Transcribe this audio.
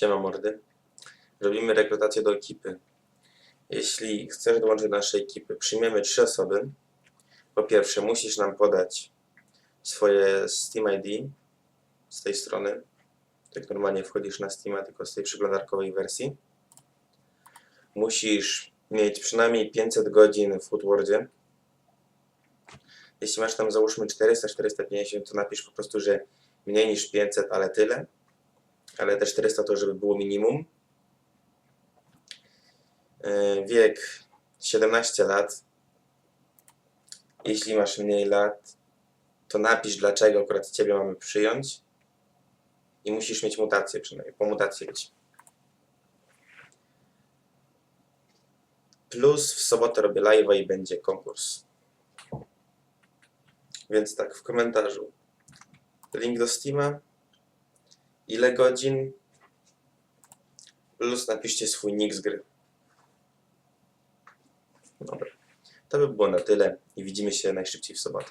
Siema mordy. Robimy rekrutację do ekipy. Jeśli chcesz dołączyć do naszej ekipy, przyjmiemy trzy osoby. Po pierwsze, musisz nam podać swoje Steam ID z tej strony. Tak normalnie wchodzisz na Steama, tylko z tej przeglądarkowej wersji. Musisz mieć przynajmniej 500 godzin w Footwordzie. Jeśli masz tam załóżmy 400-450, to napisz po prostu, że mniej niż 500, ale tyle. Ale te 400 to, żeby było minimum. Yy, Wiek 17 lat. Jeśli masz mniej lat, to napisz dlaczego akurat Ciebie mamy przyjąć. I musisz mieć mutację przynajmniej, po mutacji być. Plus w sobotę robię live'a i będzie konkurs. Więc tak, w komentarzu link do Steama, ile godzin, plus napiszcie swój nick z gry. Dobra, to by było na tyle i widzimy się najszybciej w sobotę.